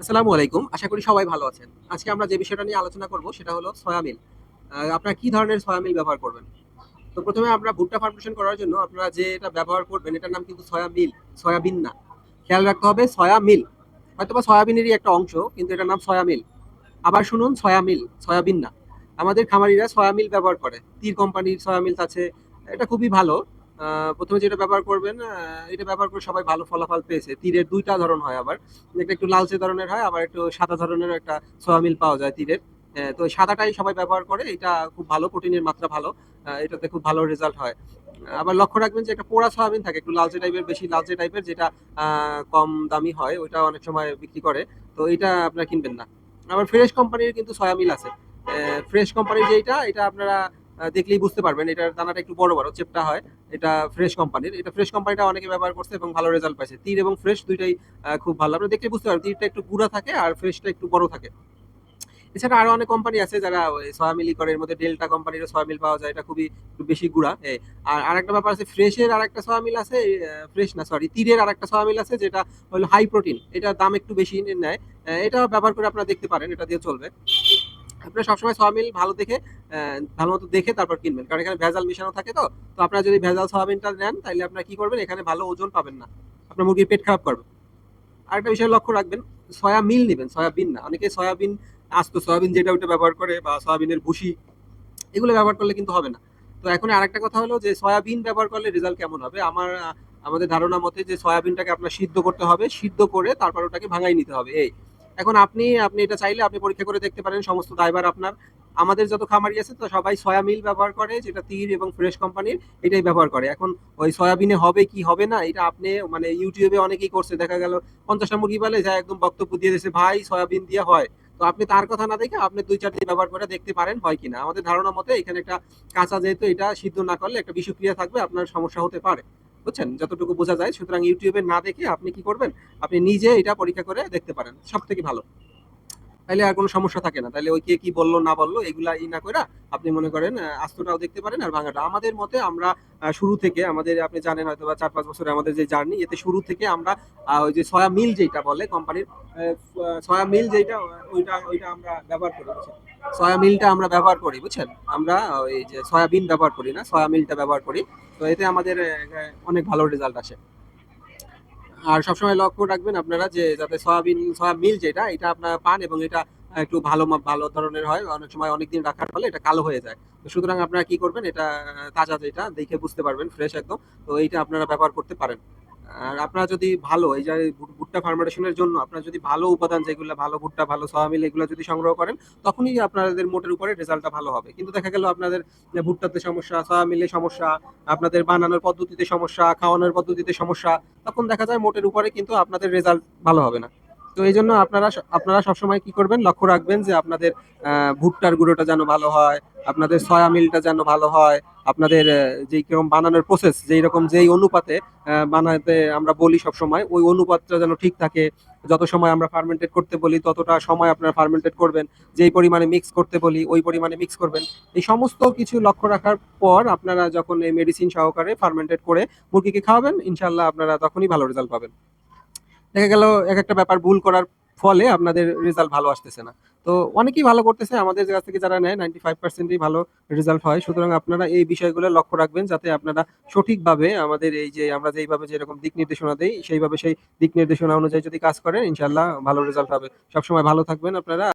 আসসালামু আলাইকুম। আশা করি সবাই ভালো আছেন। আজকে আমরা যে বিষয়টা নিয়ে আলোচনা করব সেটা হলো সয়া মিল আহ, আপনারা কি ধরনের সয়া মিল ব্যবহার করবেন? তো প্রথমে আমরা ভুট্টা ফার্মেশন করার জন্য আপনারা যে এটা ব্যবহার করবেন এটার নাম কিন্তু সয়া মিল সয়াবিন না। খেয়াল রাখতে হবে সয়া মিল হয়তোবা সয়াবিনেরই একটা অংশ কিন্তু এটার নাম সয়া মিল আবার শুনুন সয়া মিল সয়াবিন না। আমাদের খামারিরা সয়া মিল ব্যবহার করে। তীর কোম্পানির সয়া মিল আছে এটা খুবই ভালো। প্রথমে যেটা ব্যবহার করবেন এটা ব্যবহার করে সবাই ভালো ফলাফল পেয়েছে। তীরের দুইটা ধরন হয় আবার। একটা একটু লালচে ধরনের হয়, আবার একটু সাদা ধরনের একটা সোয়া মিল পাওয়া যায় তীরের। তো সাদাটাই সবাই ব্যবহার করে, এটা খুব ভালো, প্রোটিনের মাত্রা ভালো এটাতে খুব ভালো রেজাল্ট হয়। আবার লক্ষ্য রাখবেন যে একটা পোড়া সয়াবিন থাকে, একটু লালচে টাইপের বেশি লালচে টাইপের যেটা কম দামি হয়, ওইটা অনেক সময় বিক্রি করে। তো এটা আপনারা কিনবেন না। আবার ফ্রেশ কোম্পানির কিন্তু সয়া মিল আছে। ফ্রেশ কোম্পানির যেটা এটা আপনারা দেখলেই বুঝতে পারবেন, এটার দানাটা একটু বড় বড়, চেপটা হয়। এটা ফ্রেশ কোম্পানির এটা ফ্রেশ কোম্পানিটা অনেকে ব্যবহার করছে এবং ভালো রেজাল্ট পাইছে। তীর এবং ফ্রেশ দুইটাই খুব ভালো। আপনি দেখলে বুঝতে পারবেন, তীরটা একটু গুঁড়া থাকে আর ফ্রেশটা একটু বড় থাকে। এছাড়া আরও অনেক কোম্পানি আছে যারা সয়া মিলই করে, এর মধ্যে ডেল্টা কোম্পানির সয়া মিল পাওয়া যায়, এটা খুবই বেশি গুঁড়া। আর আরেকটা ব্যাপার আছে ফ্রেশের আরেকটা সয়া মিল আছে ফ্রেশ না সরি তীরের আরেকটা সয়া মিল আছে, যেটা হলো হাই প্রোটিন এটা দাম একটু বেশি নেয়। এটা ব্যবহার করে আপনারা দেখতে পারেন, এটা দিয়ে চলবে। আপনারা সবসময় সয়াবিন ভালো দেখে ভালো মতো দেখে তারপর কিনবেন। কারণ এখানে ভেজাল মিশানো থাকে তো। তো আপনারা যদি ভেজাল সয়াবিনটা নেন তাহলে আপনারা কি করবেন? এখানে ভালো ওজন পাবেন না। আপনার মুরগির পেট খারাপ করবে। আরেকটা বিষয় লক্ষ্য রাখবেন, সয়া মিল নেবেন, সয়াবিন না। অনেকে সয়াবিন আস্ত, সয়াবিন যেটা ওটা ব্যবহার করে, বা সয়াবিনের ভুসি, এগুলো ব্যবহার করলে কিন্তু হবে না। তো এখন আরেকটা কথা হলো যে, সয়াবিন ব্যবহার করলে রেজাল্ট কেমন হবে? আমার আমাদের ধারণা মতে যে, সয়াবিনটাকে আপনার সিদ্ধ করতে হবে। সিদ্ধ করে তারপর ওটাকে ভাঙাই নিতে হবে। এই এখন আপনি আপনি এটা চাইলে আপনি পরীক্ষা করে দেখতে পারেন, সমস্ত দায়ভার আপনার। আমাদের যত খামারি আছে, তো সবাই সয়া মিল ব্যবহার করে, যেটা তীর এবং ফ্রেশ কোম্পানির এটাই ব্যবহার করে। এখন ওই সয়াবিনে হবে কি, হবে না, এটা আপনি মানে ইউটিউবে অনেকেই করছে, দেখা গেল পঞ্চাশটা মুরগি পালে যা একদম বক্তব্য দিয়ে দিয়েছে, ভাই সয়াবিন দিয়ে হয়। তো আপনি তার কথা না দেখে আপনি দুই, চার দিন ব্যবহার করে দেখতে পারেন, হয় কিনা আমাদের ধারণা মতে এখানে একটা কাঁচা যেহেতু এটা সিদ্ধ না করলে একটা বিষক্রিয়া থাকবে, আপনার সমস্যা হতে পারে। বুঝছেন? যতটুকু বোঝা যায়, সুতরাং ইউটিউবে না দেখে আপনি কি করবেন? আপনি নিজে এটা পরীক্ষা করে দেখতে পারেন। সব থেকে ভালো। তাইলে আর কোনো সমস্যা থাকে না। তাহলে ওই কে কি বলল, না বলল, এগুলা ই না করে আপনি মনে করেন আস্তটাও দেখতে পারেন আর ভাঙাটা। আমাদের মতে আমরা শুরু থেকে আমাদের আপনি জানেন হয়তো বা চার পাঁচ বছরে আমাদের যে জার্নি, এতে শুরু থেকে আমরা ওই যে সয়া মিল যেটা বলে কোম্পানির সয়া মিল যেটা ওইটা ওইটা আমরা ব্যবহার করি সয়া মিলটা আমরা ব্যবহার করি, বুঝছেন? আমরা ওই যে সয়াবিন ব্যবহার করি না সয়া মিলটা ব্যবহার করি। তো এতে আমাদের অনেক ভালো রেজাল্ট আসে। আর সবসময় লক্ষ্য রাখবেন আপনারা যে যাতে সয়াবিন, সয়া মিল যেটা, এটা আপনারা পান এবং এটা একটু ভালো ভালো ধরনের হয়। অনেক সময় অনেকদিন রাখার ফলে এটা কালো হয়ে যায়। তো সুতরাং আপনারা কি করবেন, এটা তাজা যেটা, দেখে বুঝতে পারবেন ফ্রেশ একদম। তো এইটা আপনারা ব্যবহার করতে পারেন। আর আপনার যদি ভালো, এই যে ভুট- ভুট্টা ফার্মেশনের জন্য আপনার যদি ভালো উপাদান যেগুলো, ভালো ভুট্টা, ভালো সয়াবিন এগুলো যদি সংগ্রহ করেন, তখনই আপনাদের মোটের উপরে রেজাল্টটা ভালো হবে। কিন্তু দেখা গেল আপনাদের ভুট্টাতে সমস্যা সয়াবিনে সমস্যা, আপনাদের বানানোর পদ্ধতিতে সমস্যা, খাওয়ানোর পদ্ধতিতে সমস্যা, তখন দেখা যায় মোটের উপরে কিন্তু আপনাদের রেজাল্ট ভালো হবে না। তো এই জন্য আপনারা আপনারা সবসময় কি করবেন? লক্ষ্য রাখবেন যে আপনাদের ভুট্টার গুঁড়োটা যেন ভালো হয়, আপনাদের সয়া মিলটা যেন ভালো হয়, আপনাদের যেই কীরকম বানানোর প্রসেস যেই রকম যেই অনুপাতে বানাতে আমরা বলি সব সময় ওই অনুপাতটা যেন ঠিক থাকে। যত সময় আমরা ফার্মেন্টেড করতে বলি, ততটা সময় আপনারা ফার্মেন্টেড করবেন। যেই পরিমাণে মিক্স করতে বলি, ওই পরিমাণে মিক্স করবেন। এই সমস্ত কিছু লক্ষ্য রাখার পর আপনারা যখন এই মেডিসিন সহকারে ফার্মেন্টেড করে মুরগিকে খাওয়াবেন ইনশাল্লাহ আপনারা তখনই ভালো রেজাল্ট পাবেন। দেখা গেল এক একটা ব্যাপার ভুল করার ফলে আপনাদের রেজাল্ট ভালো আসতেছে না। তো অনেকেই ভালো করতেছে, আমাদের কাছ থেকে যারা নেয় নাইনটি ফাইভ পার্সেন্টই ভালো রেজাল্ট হয়। সুতরাং আপনারা এই বিষয়গুলো লক্ষ্য রাখবেন যাতে আপনারা সঠিকভাবে আমাদের এই যে আমরা যেইভাবে যেরকম দিক নির্দেশনা দিই, সেইভাবে সেই দিক নির্দেশনা অনুযায়ী যদি কাজ করেন ইনশাল্লাহ ভালো রেজাল্ট হবে। সবসময় ভালো থাকবেন আপনারা।